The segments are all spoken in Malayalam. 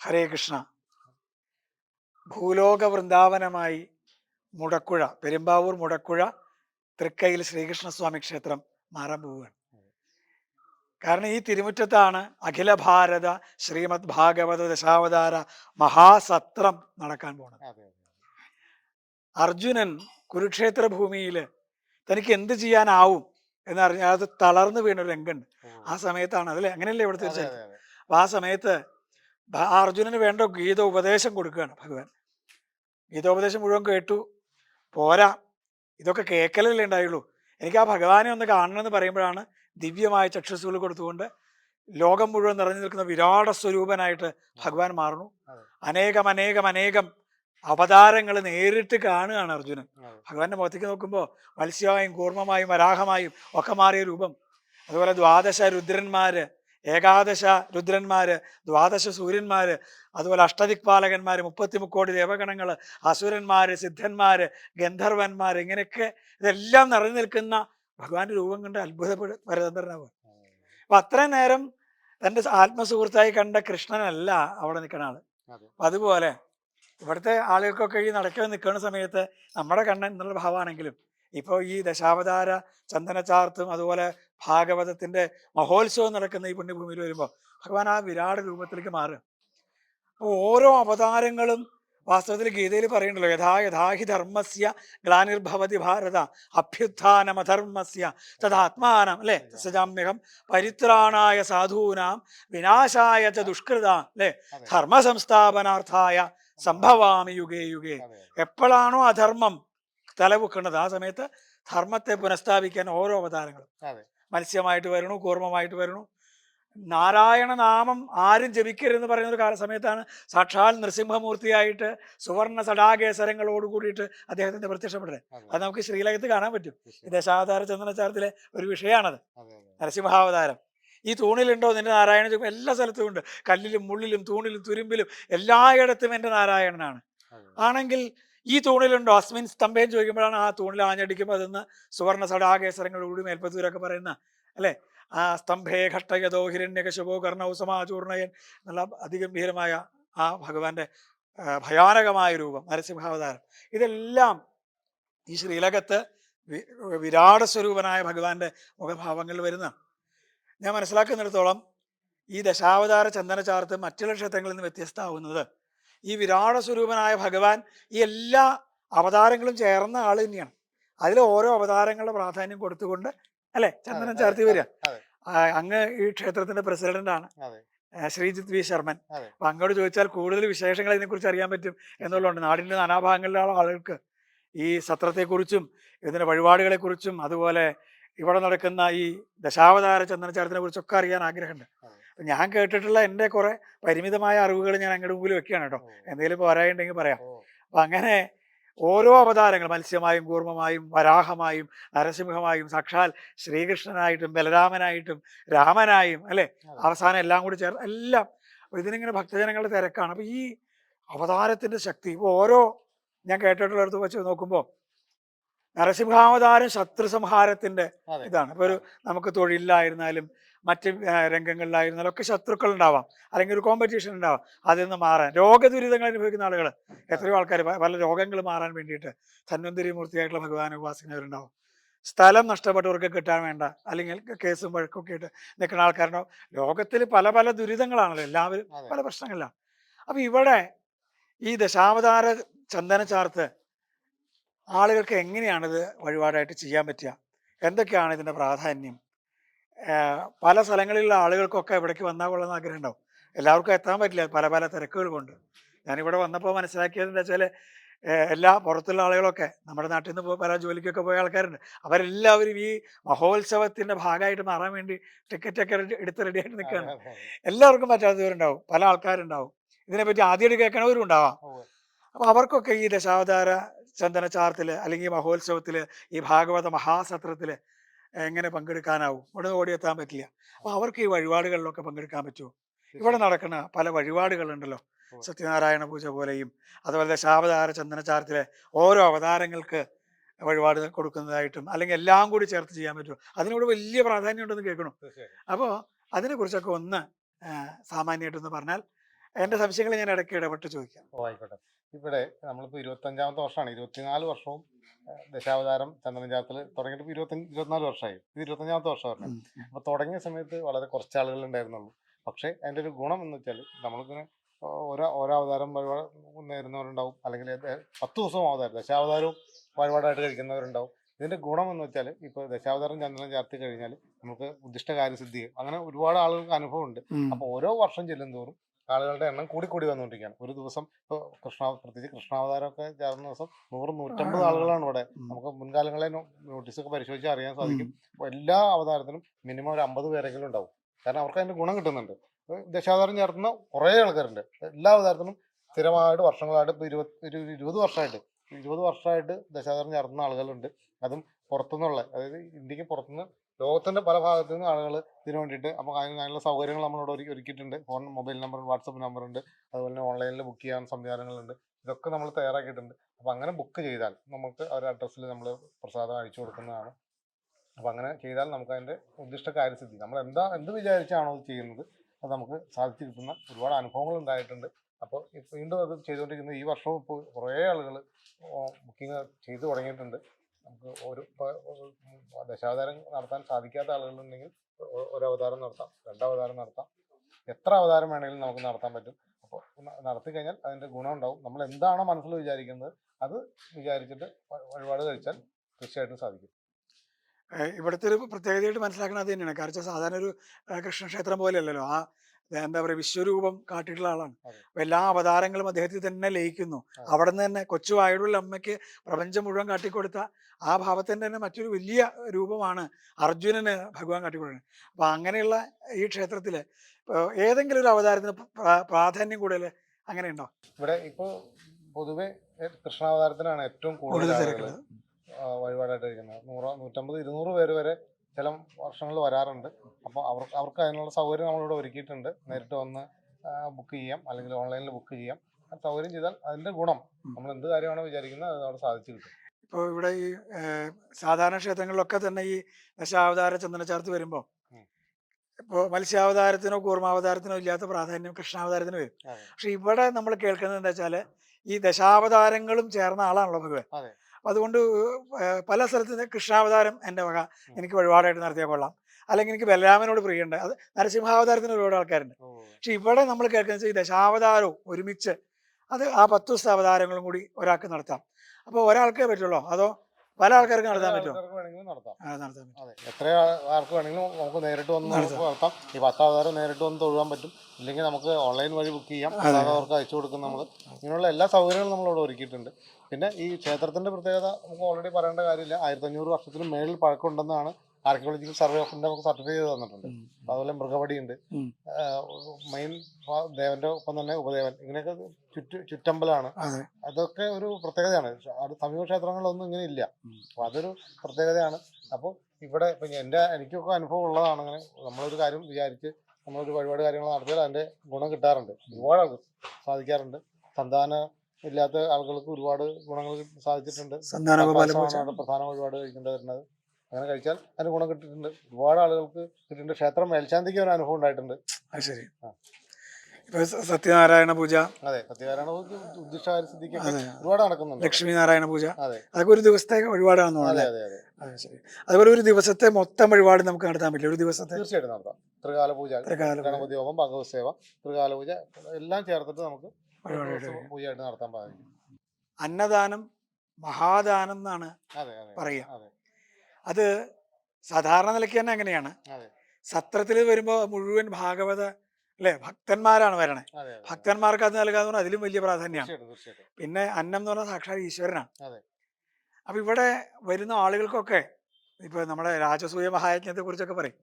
ഹരേ കൃഷ്ണ. ഭൂലോക വൃന്ദാവനമായി മുടക്കുഴ പെരുമ്പാവൂർ മുടക്കുഴ തൃക്കയിൽ ശ്രീകൃഷ്ണസ്വാമി ക്ഷേത്രം മാറാൻ പോവുകയാണ്. കാരണം ഈ തിരുമുറ്റത്താണ് അഖില ഭാരത ശ്രീമദ് ഭാഗവത ദശാവതാര മഹാസത്രം നടക്കാൻ പോണത്. അർജുനൻ കുരുക്ഷേത്ര ഭൂമിയിൽ തനിക്ക് എന്ത് ചെയ്യാനാവും എന്നറിഞ്ഞാൽ അത് തളർന്നു വീണ ഒരു രംഗമുണ്ട് ആ സമയത്താണ് അതല്ലേ അങ്ങനെയല്ലേ ഇവിടെ തീർച്ചയായിട്ടും. അപ്പൊ ആ സമയത്ത് അർജുനന് വേണ്ട ഗീത ഉപദേശം കൊടുക്കുകയാണ് ഭഗവാൻ. ഗീതോപദേശം മുഴുവൻ കേട്ടു. പോരാ. ഇതൊക്കെ കേൾക്കലല്ലേ ഉണ്ടായുള്ളൂ. എനിക്ക് ആ ഭഗവാനെ ഒന്ന് കാണണമെന്ന് പറയുമ്പോഴാണ് ദിവ്യമായ ചക്ഷുസുകൾ കൊടുത്തുകൊണ്ട് ലോകം മുഴുവൻ നിറഞ്ഞു നിൽക്കുന്ന വിരാട സ്വരൂപനായിട്ട് ഭഗവാൻ മാറുന്നു. അനേകം അനേകം അനേകം അവതാരങ്ങൾ നേരിട്ട് കാണുകയാണ് അർജുനൻ. ഭഗവാന്റെ മുഖത്തേക്ക് നോക്കുമ്പോൾ മത്സ്യമായും കൂർമ്മമായും വരാഹമായും ഒക്കെ മാറിയ രൂപം. അതുപോലെ ദ്വാദശ രുദ്രന്മാര് ഏകാദശ രുദ്രന്മാര് ദ്വാദശ സൂര്യന്മാര് അതുപോലെ അഷ്ടദിക്പാലകന്മാര് മുപ്പത്തിമുക്കോടി ദേവഗണങ്ങൾ അസുരന്മാര് സിദ്ധന്മാര് ഗന്ധർവന്മാര് ഇങ്ങനെയൊക്കെ ഇതെല്ലാം നിറഞ്ഞു നിൽക്കുന്ന ഭഗവാന്റെ രൂപം കണ്ട് അത്ഭുതപ്പെട് പരതന്ത്രനാവുക അപ്പൊ അത്രയും നേരം തന്റെ ആത്മസുഹൃത്തായി കണ്ട കൃഷ്ണനല്ല അവിടെ നിൽക്കുന്ന ആൾ. അപ്പൊ അതുപോലെ ഇവിടുത്തെ ആളുകൾക്കൊക്കെ ഈ നടക്കാൻ നിൽക്കുന്ന സമയത്ത് നമ്മുടെ കണ്ണൻ എന്നുള്ള ഭാവമാണെങ്കിലും ഇപ്പോൾ ഈ ദശാവതാര ചന്ദനചാർത്തും അതുപോലെ ഭാഗവതത്തിന്റെ മഹോത്സവം നടക്കുന്ന ഈ പുണ്യഭൂമിയിൽ വരുമ്പോൾ ഭഗവാൻ ആ വിരാട് രൂപത്തിലേക്ക് മാറുക. അപ്പോൾ ഓരോ അവതാരങ്ങളും വാസ്തവത്തിൽ ഗീതയിൽ പറയുന്നുണ്ടല്ലോ യഥാ യഥാഹി ധർമ്മസ്യ ഗ്ലാനിർഭവതി ഭാരത അഭ്യുത്ഥാനമധർമ്മസ്യ തഥാത്മാനം അല്ലെ? സജാമ്യഹം പരിത്രാണായ സാധൂനാം വിനാശായ ച ദുഷ്കൃത അല്ലെ? ധർമ്മ സംസ്ഥാപനാർത്ഥായ സംഭവാമി യുഗേ യുഗേ. എപ്പോഴാണോ അധർമ്മം തലപൊക്കുന്നത് ആ സമയത്ത് ധർമ്മത്തെ പുനഃസ്ഥാപിക്കാൻ ഓരോ അവതാരങ്ങളും. മത്സ്യമായിട്ട് വരണു കൂർമ്മമായിട്ട് വരണു നാരായണ നാമം ആരും ജപിക്കരുതെന്ന് പറയുന്ന ഒരു കാലസമയത്താണ് സാക്ഷാൽ നൃസിംഹമൂർത്തിയായിട്ട് സുവർണ സടാകേസരങ്ങളോട് കൂടിയിട്ട് അദ്ദേഹത്തിന്റെ പ്രത്യക്ഷപ്പെടുന്നത് അത്. നമുക്ക് ശ്രീലകത്ത് കാണാൻ പറ്റും. ദശാവതാര ചന്ദനചാരത്തിലെ ഒരു വിഷയമാണത്. നരസിംഹാവതാരം. ഈ തൂണിലുണ്ടോ നിന്റെ നാരായണ ചുമ എല്ലാ സ്ഥലത്തും ഉണ്ട്. കല്ലിലും മുള്ളിലും തൂണിലും തുരുമ്പിലും എല്ലായിടത്തും എന്റെ നാരായണനാണ്. ആണെങ്കിൽ ഈ തൂണിലുണ്ടോ? അസ്മിൻ സ്തംഭയം ചോദിക്കുമ്പോഴാണ് ആ തൂണിൽ ആഞ്ഞടിക്കുമ്പോൾ അതിന്ന് സുവർണ കൂടി മേൽപ്പത്തൂരൊക്കെ പറയുന്ന അല്ലേ? ആ സ്തംഭേ ഘട്ടയതോ ഹിരണ്യകശുഭോ കർണൗ സമാചൂർണയൻ എന്നുള്ള അതിഗംഭീരമായ ആ ഭഗവാന്റെ ഭയാനകമായ രൂപം നരസിംഹാവതാരം. ഇതെല്ലാം ഈ ശ്രീലകത്ത് വിരാട സ്വരൂപനായ ഭഗവാന്റെ മുഖഭാവങ്ങളിൽ വരുന്ന. ഞാൻ മനസ്സിലാക്കുന്നിടത്തോളം ഈ ദശാവതാര ചന്ദന ചാർത്ത് മറ്റുള്ള ക്ഷേത്രങ്ങളിൽ നിന്ന് വ്യത്യസ്തമാവുന്നത് ഈ വിരാട സ്വരൂപനായ ഭഗവാൻ ഈ എല്ലാ അവതാരങ്ങളും ചേർന്ന ആൾ തന്നെയാണ്. അതിൽ ഓരോ അവതാരങ്ങളുടെ പ്രാധാന്യം കൊടുത്തുകൊണ്ട് അല്ലെ? ചന്ദനം ചേർത്തി വരിക. അങ്ങ് ഈ ക്ഷേത്രത്തിന്റെ പ്രസിഡന്റ് ആണ്. ശ്രീജിത് വി ശർമ്മൻ. അപ്പൊ അങ്ങോട്ട് ചോദിച്ചാൽ കൂടുതൽ വിശേഷങ്ങൾ ഇതിനെക്കുറിച്ച് അറിയാൻ പറ്റും എന്നുള്ളതുകൊണ്ട് നാടിന്റെ നാനാഭാഗങ്ങളിലുള്ള ആളുകൾക്ക് ഈ സത്രത്തെക്കുറിച്ചും ഇതിന്റെ വഴിപാടുകളെക്കുറിച്ചും അതുപോലെ ഇവിടെ നടക്കുന്ന ഈ ദശാവതാര ചന്ദനചാരത്തിനെ കുറിച്ചൊക്കെ അറിയാൻ ആഗ്രഹമുണ്ട്. ഞാൻ കേട്ടിട്ടുള്ള എന്റെ കുറെ പരിമിതമായ അറിവുകൾ ഞാൻ അങ്ങോട്ട് മുമ്പിൽ വെക്കുകയാണ് കേട്ടോ. എന്തെങ്കിലും പോരായുണ്ടെങ്കിൽ പറയാം. അപ്പൊ അങ്ങനെ ഓരോ അവതാരങ്ങൾ മത്സ്യമായും കൂർമ്മമായും വരാഹമായും നരസിംഹമായും സാക്ഷാൽ ശ്രീകൃഷ്ണനായിട്ടും ബലരാമനായിട്ടും രാമനായും അല്ലെ? അവസാനം എല്ലാം കൂടി ചേർന്ന് എല്ലാം ഇതിനിങ്ങനെ ഭക്തജനങ്ങളുടെ തിരക്കാണ്. അപ്പൊ ഈ അവതാരത്തിന്റെ ശക്തി ഇപ്പൊ ഓരോ ഞാൻ കേട്ടിട്ടുള്ളിടത്ത് വെച്ച് നോക്കുമ്പോൾ നരസിംഹാവതാരം ശത്രു സംഹാരത്തിന്റെ. ഇതാണ്. ഇപ്പൊ ഒരു നമുക്ക് തൊഴിലിലായിരുന്നാലും മറ്റ് രംഗങ്ങളിലായിരുന്നാലും ഒക്കെ ശത്രുക്കൾ ഉണ്ടാവാം അല്ലെങ്കിൽ ഒരു കോമ്പറ്റീഷൻ ഉണ്ടാവാം. അതിൽ നിന്ന് മാറാൻ. രോഗദുരിതങ്ങൾ അനുഭവിക്കുന്ന ആളുകൾ എത്രയോ ആൾക്കാർ പല രോഗങ്ങൾ മാറാൻ വേണ്ടിയിട്ട് ധന്വന്തരി മൂർത്തിയായിട്ടുള്ള ഭഗവാനെ ഉപാസിക്കുന്നവരുണ്ടാവും. സ്ഥലം നഷ്ടപ്പെട്ടവർക്ക് കിട്ടാൻ വേണ്ട. അല്ലെങ്കിൽ കേസും വഴക്കൊക്കെ ആയിട്ട് നിൽക്കുന്ന ആൾക്കാരുണ്ടാവും. ലോകത്തിൽ പല പല ദുരിതങ്ങളാണല്ലോ. എല്ലാവരും പല പ്രശ്നങ്ങളിലാണ്. അപ്പം ഇവിടെ ഈ ദശാവതാര ചന്ദന ചാർത്ത് ആളുകൾക്ക് എങ്ങനെയാണിത് വഴിപാടായിട്ട് ചെയ്യാൻ പറ്റുക? എന്തൊക്കെയാണ് ഇതിന്റെ പ്രാധാന്യം? പല സ്ഥലങ്ങളിലുള്ള ആളുകൾക്കൊക്കെ ഇവിടേക്ക് വന്നാൽ കൊള്ളുന്ന ആഗ്രഹം ഉണ്ടാവും എല്ലാവർക്കും എത്താൻ പറ്റില്ല പല പല തിരക്കുകൾ കൊണ്ട്. ഞാനിവിടെ വന്നപ്പോൾ മനസ്സിലാക്കിയത് എന്താ വെച്ചാൽ എല്ലാ പുറത്തുള്ള ആളുകളൊക്കെ നമ്മുടെ നാട്ടിൽ നിന്ന് പോയി പല ജോലിക്കൊക്കെ പോയ ആൾക്കാരുണ്ട്. അവരെല്ലാവരും ഈ മഹോത്സവത്തിന്റെ ഭാഗമായിട്ട് മാറാൻ വേണ്ടി ടിക്കറ്റ് ഒക്കെ റെഡി- എടുത്ത് റെഡി ആയിട്ട് നിൽക്കുകയാണ് എല്ലാവർക്കും പറ്റാത്ത പറ്റാത്തവരുണ്ടാവും പല ആൾക്കാരുണ്ടാവും. ഇതിനെപ്പറ്റി ആദ്യമായിട്ട് കേൾക്കണവരും ഉണ്ടാവാം. അപ്പൊ അവർക്കൊക്കെ ഈ ദശാവതാര ചന്ദന ചാർത്തിൽ അല്ലെങ്കിൽ മഹോത്സവത്തിൽ ഈ ഭാഗവത മഹാസത്രത്തിൽ എങ്ങനെ പങ്കെടുക്കാനാവും? ഇവിടെ ഓടിയെത്താൻ പറ്റില്ല. അപ്പൊ അവർക്ക് ഈ വഴിപാടുകളിലൊക്കെ പങ്കെടുക്കാൻ പറ്റുമോ ഇവിടെ നടക്കുന്ന പല വഴിപാടുകളുണ്ടല്ലോ. സത്യനാരായണ പൂജ പോലെയും അതുപോലെ ശാപതാര ചന്ദനചാരത്തിലെ ഓരോ അവതാരങ്ങൾക്ക് വഴിപാട് കൊടുക്കുന്നതായിട്ടും അല്ലെങ്കിൽ എല്ലാം കൂടി ചേർത്ത് ചെയ്യാൻ പറ്റുമോ അതിനോട് വലിയ പ്രാധാന്യം ഉണ്ടെന്ന് കേൾക്കണം. അപ്പോൾ അതിനെക്കുറിച്ചൊക്കെ ഒന്ന് സാമാന്യമായിട്ടൊന്ന് പറഞ്ഞാൽ എന്റെ സംശയങ്ങൾ ഞാൻ ഇടയ്ക്ക് ഇടപെട്ട് ചോദിക്കാം. ഓ ആയിക്കോട്ടെ. ഇവിടെ നമ്മളിപ്പോൾ ഇരുപത്തഞ്ചാമത്തെ വർഷമാണ്. ഇരുപത്തിനാല് വർഷവും ദശാവതാരം ചാത്തൽ തുടങ്ങിയിട്ട് ഇരുപത്തഞ്ച് ഇരുപത്തിനാല് വർഷമായി. ഇത് ഇരുപത്തഞ്ചാമത്തെ വർഷമാണ്. അപ്പൊ അപ്പോൾ തുടങ്ങിയ സമയത്ത് വളരെ കുറച്ച് ആളുകൾ ഉണ്ടായിരുന്നുള്ളൂ. പക്ഷേ അതിന്റെ ഒരു ഗുണം എന്ന് വെച്ചാൽ നമ്മളിങ്ങനെ ഓരോ ഓരോ അവതാരം വഴിപാട് നേരുന്നവരുണ്ടാവും. അല്ലെങ്കിൽ പത്ത് ദിവസവും അവതാരം ദശാവതാരവും വഴിപാടായിട്ട് കഴിക്കുന്നവരുണ്ടാവും. ഇതിന്റെ ഗുണം എന്ന് വെച്ചാൽ ഇപ്പോൾ ദശാവതാരം ചന്ദ്രനം ചേർത്തി കഴിഞ്ഞാൽ നമുക്ക് ഉദ്ദിഷ്ട കാര്യസിദ്ധി അങ്ങനെ ഒരുപാട് ആളുകൾക്ക് അനുഭവമുണ്ട്. അപ്പോൾ ഓരോ വർഷം ചെല്ലുന്തോറും ആളുകളുടെ എണ്ണം കൂടി കൂടി വന്നുകൊണ്ടിരിക്കുകയാണ്. ഒരു ദിവസം ഇപ്പോൾ കൃഷ്ണ പ്രത്യേകിച്ച് കൃഷ്ണാവതാരമൊക്കെ ചേർന്ന ദിവസം നൂറ് നൂറ്റമ്പത്. ആളുകളാണ് ഇവിടെ. നമുക്ക് മുൻകാലങ്ങളെ നോട്ടീസൊക്കെ പരിശോധിച്ച് അറിയാൻ സാധിക്കും. എല്ലാ അവതാരത്തിനും മിനിമം ഒരു അമ്പത് പേരെങ്കിലും ഉണ്ടാവും. കാരണം അവർക്ക് അതിന്റെ ഗുണം കിട്ടുന്നുണ്ട്. ദശാവതാരം ചേർത്തുന്ന കുറേ ആൾക്കാരുണ്ട്. എല്ലാ അവതാരത്തിനും സ്ഥിരമായിട്ട് വർഷങ്ങളായിട്ട് ഇപ്പോൾ ഇരുപത് ഒരു ഇരുപത് വർഷമായിട്ട് ഇരുപത് വർഷമായിട്ട് ദശാവതാരം ചേർത്തുന്ന ആളുകളുണ്ട്. അതും പുറത്തുനിന്നുള്ള അതായത് ഇന്ത്യയ്ക്ക് പുറത്തുനിന്ന് ലോകത്തിന്റെ പല ഭാഗത്തു നിന്ന് ആളുകൾ ഇതിനു വേണ്ടിയിട്ട് അപ്പോൾ അതിന് അതിനുള്ള സൗകര്യങ്ങൾ നമ്മളോട് ഒരുക്കി ഒരുക്കിയിട്ടുണ്ട്. Phone mobile number WhatsApp number ഉണ്ട്. അതുപോലെ തന്നെ ഓൺലൈനിൽ ബുക്ക് ചെയ്യാൻ സംവിധാനങ്ങളുണ്ട്. ഇതൊക്കെ നമ്മൾ തയ്യാറാക്കിയിട്ടുണ്ട്. അപ്പോൾ അങ്ങനെ ബുക്ക് ചെയ്താൽ നമുക്ക് അവരുടെ അഡ്രസ്സിൽ നമ്മൾ പ്രസാദം അയച്ചു കൊടുക്കുന്നതാണ്. അപ്പോൾ അങ്ങനെ ചെയ്താൽ നമുക്ക് അതിന്റെ ഉദ്ദിഷ്ട കാര്യസിദ്ധി നമ്മൾ എന്താ എന്ത് വിചാരിച്ചാണോ അത് ചെയ്യുന്നത് അത് നമുക്ക് സാധിച്ചു കിട്ടുന്ന ഒരുപാട് അനുഭവങ്ങൾ ഉണ്ടായിട്ടുണ്ട്. അപ്പോൾ വീണ്ടും അത് ചെയ്തുകൊണ്ടിരിക്കുന്നത് ഈ വർഷവും ഇപ്പോൾ കുറേ ആളുകൾ ബുക്കിംഗ് ചെയ്തു തുടങ്ങിയിട്ടുണ്ട്. നമുക്ക് ഒരു ദശാവതാരം നടത്താൻ സാധിക്കാത്ത ആളുകളുണ്ടെങ്കിൽ ഒരു അവതാരം നടത്താം രണ്ട് അവതാരം നടത്താം. എത്ര അവതാരം വേണമെങ്കിലും നമുക്ക് നടത്താൻ പറ്റും. അപ്പോൾ നടത്തി കഴിഞ്ഞാൽ അതിന്റെ ഗുണം ഉണ്ടാവും. നമ്മൾ എന്താണോ മനസ്സിൽ വിചാരിക്കുന്നത് അത് വിചാരിച്ചിട്ട് വഴിപാട് കഴിച്ചാൽ തീർച്ചയായിട്ടും സാധിക്കും. ഇവിടുത്തെ ഒരു പ്രത്യേകതയായിട്ട് മനസ്സിലാക്കുന്നത് അത് തന്നെയാണ്. കാരണം സാധാരണ ഒരു കൃഷ്ണക്ഷേത്രം പോലെയല്ലല്ലോ. ആ എന്താ പറയുക വിശ്വരൂപം കാട്ടിയിട്ടുള്ള ആളാണ്. അപ്പൊ എല്ലാ അവതാരങ്ങളും അദ്ദേഹത്തിൽ തന്നെ ലയിക്കുന്നു. അവിടെ നിന്ന് തന്നെ കൊച്ചു വായുടുള്ള അമ്മയ്ക്ക് പ്രപഞ്ചം മുഴുവൻ കാട്ടിക്കൊടുത്ത ആ ഭാവത്തിന്റെ തന്നെ മറ്റൊരു വലിയ രൂപമാണ് അർജുനന് ഭഗവാൻ കാട്ടിക്കൊടുക്കുന്നത്. അപ്പൊ അങ്ങനെയുള്ള ഈ ക്ഷേത്രത്തിൽ ഏതെങ്കിലും ഒരു അവതാരത്തിന് പ്രാധാന്യം കൂടുതൽ അങ്ങനെ ഉണ്ടോ? ഇവിടെ ഇപ്പോ പൊതുവെ കൃഷ്ണാവതാരത്തിനാണ് ഏറ്റവും കൂടുതൽ വഴിപാടായിട്ട് നൂറ് നൂറ്റമ്പത് ഇരുന്നൂറ് പേര് വരെ ചില വർഷങ്ങളിൽ വരാറുണ്ട്. അപ്പോൾ അവർക്ക് അവർക്ക് അതിനുള്ള സൗകര്യം നമ്മളിവിടെ ഒരുക്കിയിട്ടുണ്ട്. നേരിട്ട് വന്ന് ബുക്ക് ചെയ്യാം. അല്ലെങ്കിൽ ഓൺലൈനിൽ ബുക്ക് ചെയ്യാം. ആ സൗകര്യം ചെയ്താൽ അതിന്റെ ഗുണം നമ്മൾ എന്ത് കാര്യമാണോ വിചാരിക്കുന്നത് അത് അവിടെ സാധിച്ചു കിട്ടും. ഇപ്പോൾ ഇവിടെ ഈ സാധാരണ ക്ഷേത്രങ്ങളിലൊക്കെ തന്നെ ഈ ദശാവതാര ചന്ദനച്ചാർത്ത് വരുമ്പോൾ. ഇപ്പോൾ മത്സ്യാവതാരത്തിനോ കൂർമാവതാരത്തിനോ ഇല്ലാത്ത പ്രാധാന്യം കൃഷ്ണാവതാരത്തിന് വരും. പക്ഷെ ഇവിടെ നമ്മൾ കേൾക്കുന്നത് എന്താ വെച്ചാൽ ഈ ദശാവതാരങ്ങളും ചേർന്ന ആളാണല്ലോ ഭഗവാൻ. അതുകൊണ്ട് പല സ്ഥലത്ത് നിന്ന് കൃഷ്ണാവതാരം എന്റെ വക എനിക്ക് വഴിപാടായിട്ട് നടത്തിയാൽ കൊള്ളാം. അല്ലെങ്കിൽ എനിക്ക് ബലരാമനോട് പ്രിയുണ്ട് അത് നരസിംഹാവതാരത്തിന് ഒരുപാട് ആൾക്കാരുണ്ട്. പക്ഷെ ഇവിടെ നമ്മൾ കേൾക്കുന്ന ഈ ദശാവതാരവും ഒരുമിച്ച് അത് ആ പത്ത് ദിവസത്തെ അവതാരങ്ങളും കൂടി ഒരാൾക്ക് നടത്താം. അപ്പോൾ ഒരാൾക്കേ പറ്റുള്ളൂ. അതോ പല ആൾക്കാർക്ക് നടത്താൻ പറ്റുമോ? പറ്റും. എത്ര ആർക്ക് വേണമെങ്കിലും നമുക്ക് നേരിട്ട് വന്ന് നടത്താം. ഈ പത്ത് അവതാരം നേരിട്ട് വന്ന് തൊഴുവാൻ പറ്റും. ഇല്ലെങ്കിൽ നമുക്ക് ഓൺലൈൻ വഴി ബുക്ക് ചെയ്യാം. അല്ലാതെ അവർക്ക് അയച്ചു കൊടുക്കും നമ്മൾ ഇങ്ങനെയുള്ള എല്ലാ സൗകര്യങ്ങളും നമ്മളിവിടെ ഒരുക്കിയിട്ടുണ്ട്. പിന്നെ ഈ ക്ഷേത്രത്തിന്റെ പ്രത്യേകത നമുക്ക് ഓൾറെഡി പറയേണ്ട കാര്യമില്ല. ആയിരത്തി അഞ്ഞൂറ് വർഷത്തിന് മേളിൽ പഴക്കമുണ്ടെന്നാണ് ആർക്കിയോളജിക്കൽ സർവേ ഓഫ് ഇന്ത്യ നമുക്ക് സർട്ടിഫൈ ചെയ്ത് തന്നിട്ടുണ്ട്. അതുപോലെ മൃഗപടിയുണ്ട്. ഉണ്ട് മെയിൻ ദേവന്റെ ഒപ്പം തന്നെ ഉപദേവൻ. ഇങ്ങനെയൊക്കെ ചുറ്റു ചുറ്റമ്പലാണ് അതൊക്കെ ഒരു പ്രത്യേകതയാണ്. സമീപ ക്ഷേത്രങ്ങളിലൊന്നും ഇങ്ങനെ ഇല്ല. അപ്പൊ അതൊരു പ്രത്യേകതയാണ്. അപ്പോൾ ഇവിടെ ഇപ്പൊ എന്റെ എനിക്കൊക്കെ അനുഭവം ഉള്ളതാണ് അങ്ങനെ നമ്മളൊരു കാര്യം വിചാരിച്ച് നമ്മളൊരു വഴിപാട് കാര്യങ്ങൾ നടത്തിയാൽ അതിന്റെ ഗുണം കിട്ടാറുണ്ട്. ഒരുപാട് ആൾക്ക് സാധിക്കാറുണ്ട്. സന്താന ഇല്ലാത്ത ആളുകൾക്ക് ഒരുപാട് ഗുണങ്ങൾ സാധിച്ചിട്ടുണ്ട്. പ്രധാന വഴിപാട് കഴിക്കേണ്ടി വരുന്നത്. അങ്ങനെ കഴിച്ചാൽ അതിന് ഗുണം കിട്ടിയിട്ടുണ്ട്. ഒരുപാട് ആളുകൾക്ക് കിട്ടിയിട്ടുണ്ട്. ക്ഷേത്രം മേൽശാന്തിക്ക് ഒരു അനുഭവം ഉണ്ടായിട്ടുണ്ട്. അത് ശരി. ഇപ്പൊ സത്യനാരായണ പൂജ. അതെ സത്യനാരായണ പൂജ സിദ്ധിക്കൊക്കെ സിദ്ധിക്ക് ഒരുപാട് നടക്കുന്നുണ്ട്. ലക്ഷ്മി നാരായണ പൂജ. അതെ. അതൊക്കെ ഒരു ദിവസത്തെ വഴിപാടാണെന്ന് അതെ തോന്നുന്നു അതുപോലെ ഒരു ദിവസത്തെ മൊത്തം വഴിപാട് നമുക്ക് നടത്താൻ പറ്റില്ല? ഒരു ദിവസത്തെ? തീർച്ചയായിട്ടും നടത്താം. ത്രികാല പൂജ. ഗണപതി ഹോമം ഭഗവത് സേവ ത്രികാല പൂജ എല്ലാം ചേർത്തിട്ട് നമുക്ക് പൂജയായിട്ട് നടത്താൻ സാധിക്കും. അന്നദാനം മഹാദാനം എന്നാണ് അതെ. അതെ സാധാരണ നിലയ്ക്ക് തന്നെ അങ്ങനെയാണ്. സത്രത്തിൽ വരുമ്പോൾ മുഴുവൻ ഭാഗവത അല്ലെ ഭക്തന്മാരാണ് വരണേ. ഭക്തന്മാർക്ക് അത് നൽകാന്ന് പറഞ്ഞാൽ അതിലും വലിയ പ്രാധാന്യമാണ് പിന്നെ അന്നം എന്ന് പറഞ്ഞാൽ സാക്ഷാത് ഈശ്വരനാണ്. അപ്പൊ ഇവിടെ വരുന്ന ആളുകൾക്കൊക്കെ ഇപ്പൊ നമ്മുടെ രാജസൂയ മഹായജ്ഞത്തെ കുറിച്ചൊക്കെ പറയും.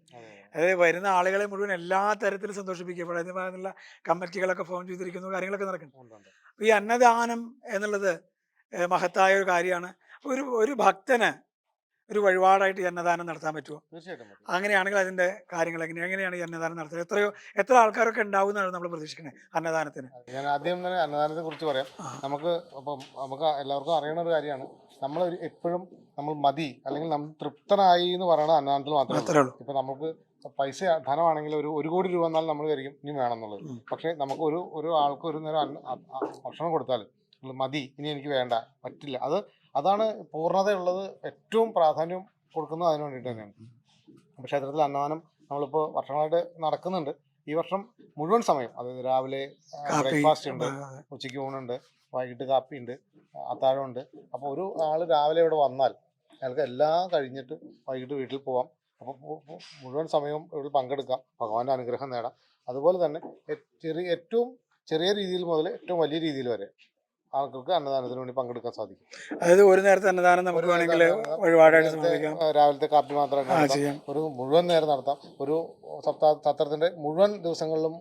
അതായത് വരുന്ന ആളുകളെ മുഴുവൻ എല്ലാ തരത്തിലും സന്തോഷിപ്പിക്കുക ഇവിടെ അതിനുള്ള കമ്മിറ്റികളൊക്കെ ഫോം ചെയ്തിരിക്കുന്നു കാര്യങ്ങളൊക്കെ നടക്കുന്നു ഈ അന്നദാനം എന്നുള്ളത് മഹത്തായ ഒരു കാര്യമാണ്. ഒരു ഒരു ഭക്തന് ഒരു വഴിപാടായിട്ട് ജന്മദാനം നടത്താൻ പറ്റുമോ തീർച്ചയായിട്ടും അങ്ങനെയാണെങ്കിൽ അതിന്റെ കാര്യങ്ങൾ എങ്ങനെ എങ്ങനെയാണ് ജന്മദാനം അന്നദാനം നടത്തുന്നത്? എത്രയോ എത്ര ആൾക്കാരൊക്കെ ഉണ്ടാവും നമ്മൾ പ്രതീക്ഷിക്കുന്നത് അന്നദാനത്തിന്. ഞാൻ ആദ്യം തന്നെ അന്നദാനത്തെ കുറിച്ച് പറയാം. നമുക്ക് അപ്പം നമുക്ക് എല്ലാവർക്കും അറിയണ ഒരു കാര്യമാണ്. നമ്മൾ എപ്പോഴും നമ്മൾ മതി അല്ലെങ്കിൽ നമ്മൾ തൃപ്തനായി എന്ന് പറയണത് അന്നദാനത്തിൽ മാത്രമേ ഉള്ളൂ. ഇപ്പൊ നമുക്ക് പൈസ ധനമാണെങ്കിൽ ഒരു ഒരു കോടി രൂപ എന്നാൽ നമ്മൾ കരിക്കും ഇനി വേണമെന്നുള്ളത്. പക്ഷേ നമുക്ക് ഒരു ഒരു ആൾക്ക് ഒരു നേരം ഭക്ഷണം കൊടുത്താൽ മതി ഇനി എനിക്ക് വേണ്ട പറ്റില്ല. അത് അതാണ് പൂർണതയുള്ളത് ഏറ്റവും പ്രാധാന്യം കൊടുക്കുന്നത് അതിന് വേണ്ടിയിട്ട് തന്നെയാണ്. അപ്പോൾ ക്ഷേത്രത്തിൽ അന്നദാനം നമ്മളിപ്പോൾ വർഷങ്ങളായിട്ട് നടക്കുന്നുണ്ട്. ഈ വർഷം മുഴുവൻ സമയം അതായത് രാവിലെ ബ്രേക്ക്ഫാസ്റ്റ് ഉണ്ട് ഉച്ചയ്ക്ക് ഊണുണ്ട് വൈകിട്ട് കാപ്പി ഉണ്ട് അത്താഴമുണ്ട് അപ്പോൾ ഒരു ആൾ രാവിലെ ഇവിടെ വന്നാൽ അയാൾക്ക് എല്ലാം കഴിഞ്ഞിട്ട് വൈകിട്ട് വീട്ടിൽ പോവാം. അപ്പോൾ മുഴുവൻ സമയവും ഇവിടെ പങ്കെടുക്കാം ഭഗവാന്റെ അനുഗ്രഹം നേടാം. അതുപോലെ തന്നെ ചെറിയ ഏറ്റവും ചെറിയ രീതിയിൽ മുതൽ ഏറ്റവും വലിയ രീതിയിൽ വരെ ആൾക്കാർക്ക് അന്നദാനത്തിന് വേണ്ടി പങ്കെടുക്കാൻ സാധിക്കും. അതായത് ഒരു നേരത്തെ അന്നദാനം നമുക്ക് വേണമെങ്കിൽ രാവിലത്തെ കാപ്പി മാത്രമായിട്ട് ഒരു മുഴുവൻ നേരം നടത്താം. ഒരു സപ്താഹ സത്രത്തിന്റെ മുഴുവൻ ദിവസങ്ങളിലും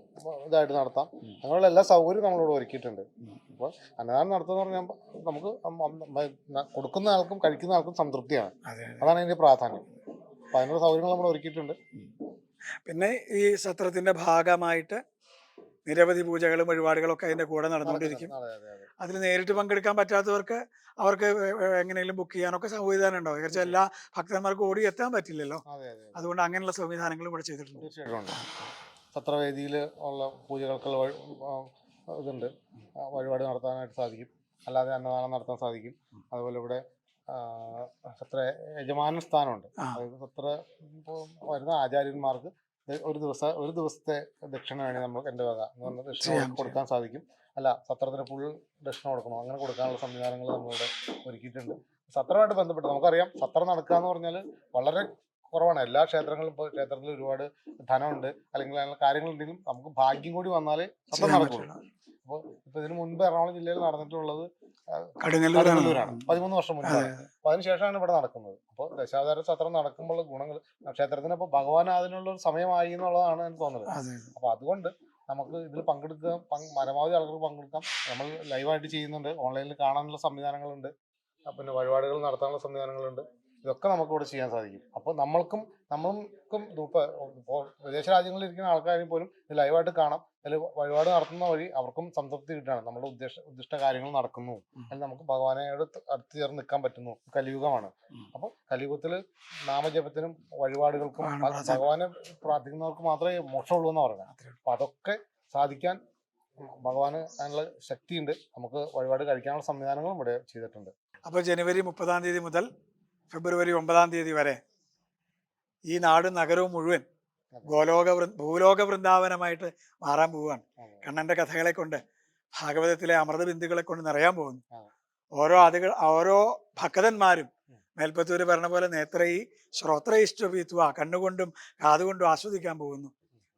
ഇതായിട്ട് നടത്താം. അങ്ങനെയുള്ള എല്ലാ സൗകര്യവും നമ്മളിവിടെ ഒരുക്കിയിട്ടുണ്ട്. അപ്പോൾ അന്നദാനം നടത്തുക പറഞ്ഞാൽ നമുക്ക് കൊടുക്കുന്ന ആൾക്കും കഴിക്കുന്ന ആൾക്കും സംതൃപ്തിയാണ്. അതാണ് അതിന്റെ പ്രാധാന്യം. അപ്പൊ അതിനുള്ള സൗകര്യങ്ങൾ നമ്മൾ ഒരുക്കിയിട്ടുണ്ട്. പിന്നെ ഈ സത്രത്തിന്റെ ഭാഗമായിട്ട് നിരവധി പൂജകളും വഴിപാടുകളും ഒക്കെ അതിന്റെ കൂടെ നടന്നുകൊണ്ടിരിക്കും. അതെ അതെ അതെ. അതിൽ നേരിട്ട് പങ്കെടുക്കാൻ പറ്റാത്തവർക്ക് അവർക്ക് എങ്ങനെയെങ്കിലും ബുക്ക് ചെയ്യാനൊക്കെ സംവിധാനം ഉണ്ടാവും. ഏകദേശം എല്ലാ ഭക്തന്മാർക്കും ഓടി എത്താൻ പറ്റില്ലല്ലോ. അതെ അതെ അതുകൊണ്ട് അങ്ങനെയുള്ള സംവിധാനങ്ങളും ഇവിടെ ചെയ്തിട്ടുണ്ട്. സത്രവേദിയിൽ ഉള്ള പൂജകൾക്കുള്ള ഇതുണ്ട്. വഴിപാട് നടത്താനായിട്ട് സാധിക്കും. അല്ലാതെ അന്നദാനം നടത്താൻ സാധിക്കും. അതുപോലെ ഇവിടെ സത്ര യജമാന സ്ഥാനമുണ്ട്. സത്ര വരുന്ന ആചാര്യന്മാർക്ക് ഒരു ദിവസം ഒരു ദിവസത്തെ ദക്ഷിണ വേണി നമുക്ക് എന്റെ വക. എന്ന് പറഞ്ഞാൽ ദക്ഷിണ കൊടുക്കാൻ സാധിക്കും. അല്ല സത്രത്തിന് ഫുൾ ദക്ഷിണ കൊടുക്കണോ. അങ്ങനെ കൊടുക്കാനുള്ള സംവിധാനങ്ങൾ നമ്മളിവിടെ ഒരുക്കിയിട്ടുണ്ട്. സത്രമായിട്ട് ബന്ധപ്പെട്ട് നമുക്കറിയാം സത്രം നടക്കുക എന്ന് പറഞ്ഞാൽ വളരെ കുറവാണ്. എല്ലാ ക്ഷേത്രങ്ങളും ഇപ്പോൾ ക്ഷേത്രത്തിൽ ഒരുപാട് ധനമുണ്ട്. അല്ലെങ്കിൽ അങ്ങനെ കാര്യങ്ങളുണ്ടെങ്കിലും നമുക്ക് ഭാഗ്യം കൂടി വന്നാലേ സത്രം നടക്കുള്ളൂ. അപ്പോൾ ഇപ്പൊ ഇതിനു മുൻപ് എറണാകുളം ജില്ലയിൽ നടന്നിട്ടുള്ളത് കടുങ്ങല്ലൂരാണ്. പതിമൂന്ന് വർഷം മുൻപ്. അപ്പൊ അപ്പോൾ അതിനുശേഷമാണ് ഇവിടെ നടക്കുന്നത്. അപ്പോൾ ദശാവതാര ചത്രം നടക്കുമ്പോൾ ഗുണങ്ങൾ ക്ഷേത്രത്തിന് അപ്പൊ ഭഗവാൻ അതിനുള്ള ഒരു സമയമായി എന്നുള്ളതാണ് എനിക്ക് തോന്നുന്നത്. അപ്പൊ അപ്പോൾ അതുകൊണ്ട് നമുക്ക് ഇതിൽ പങ്കെടുക്കാം പങ്ക് പരമാവധി ആൾക്കാർക്ക് പങ്കെടുക്കാം. നമ്മൾ ലൈവായിട്ട് ചെയ്യുന്നുണ്ട്. ഓൺലൈനിൽ കാണാനുള്ള സംവിധാനങ്ങളുണ്ട്. പിന്നെ വഴിപാടുകൾ നടത്താനുള്ള സംവിധാനങ്ങളുണ്ട്. ഇതൊക്കെ നമുക്ക് ഇവിടെ ചെയ്യാൻ സാധിക്കും. അപ്പോൾ നമ്മൾക്കും നമ്മൾക്കും ഇപ്പോൾ വിദേശ രാജ്യങ്ങളിൽ ഇരിക്കുന്ന ആൾക്കാരും പോലും ഇത് ലൈവായിട്ട് കാണാം. അതിൽ വഴിപാട് നടത്തുന്ന വഴി അവർക്കും സംതൃപ്തി കിട്ടുകയാണ്. നമ്മുടെ ഉദ്ദേശ ഉദ്ദിഷ്ട കാര്യങ്ങൾ നടക്കുന്നു. അല്ലെങ്കിൽ നമുക്ക് ഭഗവാനോട് അടുത്ത് ചേർന്ന് നിൽക്കാൻ പറ്റുന്നു. കലിയുഗമാണ്. അപ്പോൾ കലിയുഗത്തിൽ നാമജപത്തിനും വഴിപാടുകൾക്കും. ഭഗവാനെ പ്രാർത്ഥിക്കുന്നവർക്ക് മാത്രമേ മോക്ഷമുള്ളൂ എന്ന് പറയുന്നത്. അപ്പൊ അതൊക്കെ സാധിക്കാൻ ഭഗവാന് അതിനുള്ള ശക്തിയുണ്ട്. നമുക്ക് വഴിപാട് കഴിക്കാനുള്ള സംവിധാനങ്ങളും ഇവിടെ ചെയ്തിട്ടുണ്ട്. അപ്പോൾ ജനുവരി മുപ്പതാം തീയതി മുതൽ ഫെബ്രുവരി ഒമ്പതാം തീയതി വരെ ഈ നാടും നഗരവും മുഴുവൻ ഗോലോക ഭൂലോക വൃന്ദാവനമായിട്ട് മാറാൻ പോവുകയാണ്. കണ്ണന്റെ കഥകളെ കൊണ്ട് ഭാഗവതത്തിലെ അമൃത ബിന്ദുക്കളെ കൊണ്ട് നിറയാൻ പോകുന്നു. ഓരോ അതികൾ ഓരോ ഭക്തന്മാരും. മേൽപ്പത്തൂര് പറഞ്ഞ പോലെ നേത്രയി ശ്രോത്രയിഷ്ടവീത്വ കണ്ണുകൊണ്ടും കാതുകൊണ്ടും ആസ്വദിക്കാൻ പോകുന്നു.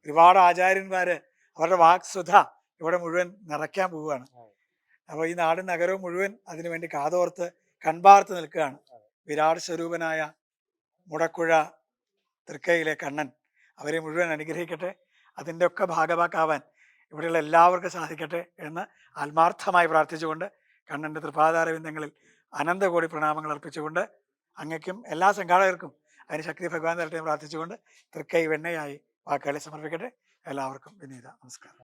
ഒരുപാട് ആചാര്യന്മാര് അവരുടെ വാക്സുധ ഇവിടെ മുഴുവൻ നിറയ്ക്കാൻ പോവുകയാണ്. അപ്പൊ അപ്പോൾ ഈ നാടും നഗരവും മുഴുവൻ അതിനുവേണ്ടി കാതോർത്ത് കൺപാർത്ത് നിൽക്കുകയാണ്. വിരാട് സ്വരൂപനായ മുടക്കുഴ തൃക്കയിലെ കണ്ണൻ അവരെ മുഴുവൻ അനുഗ്രഹിക്കട്ടെ. അതിന്റെ ഒക്കെ ഭാഗവാക്കാവാൻ ഇവിടെയുള്ള എല്ലാവർക്കും സാധിക്കട്ടെ എന്ന് ആത്മാർത്ഥമായി പ്രാർത്ഥിച്ചുകൊണ്ട് കണ്ണന്റെ തൃപാതാരവിന്ദങ്ങളിൽ അനന്തകോടി പ്രണാമങ്ങൾ അർപ്പിച്ചുകൊണ്ട് അങ്ങയ്ക്കും എല്ലാ സംഘാടകർക്കും അതിന് ശക്തി ഭഗവാൻ തരട്ടെ പ്രാർത്ഥിച്ചുകൊണ്ട് തൃക്കൈ വെണ്ണയായി വാക്കുകളെ സമർപ്പിക്കട്ടെ. എല്ലാവർക്കും വിനീത നമസ്കാരം.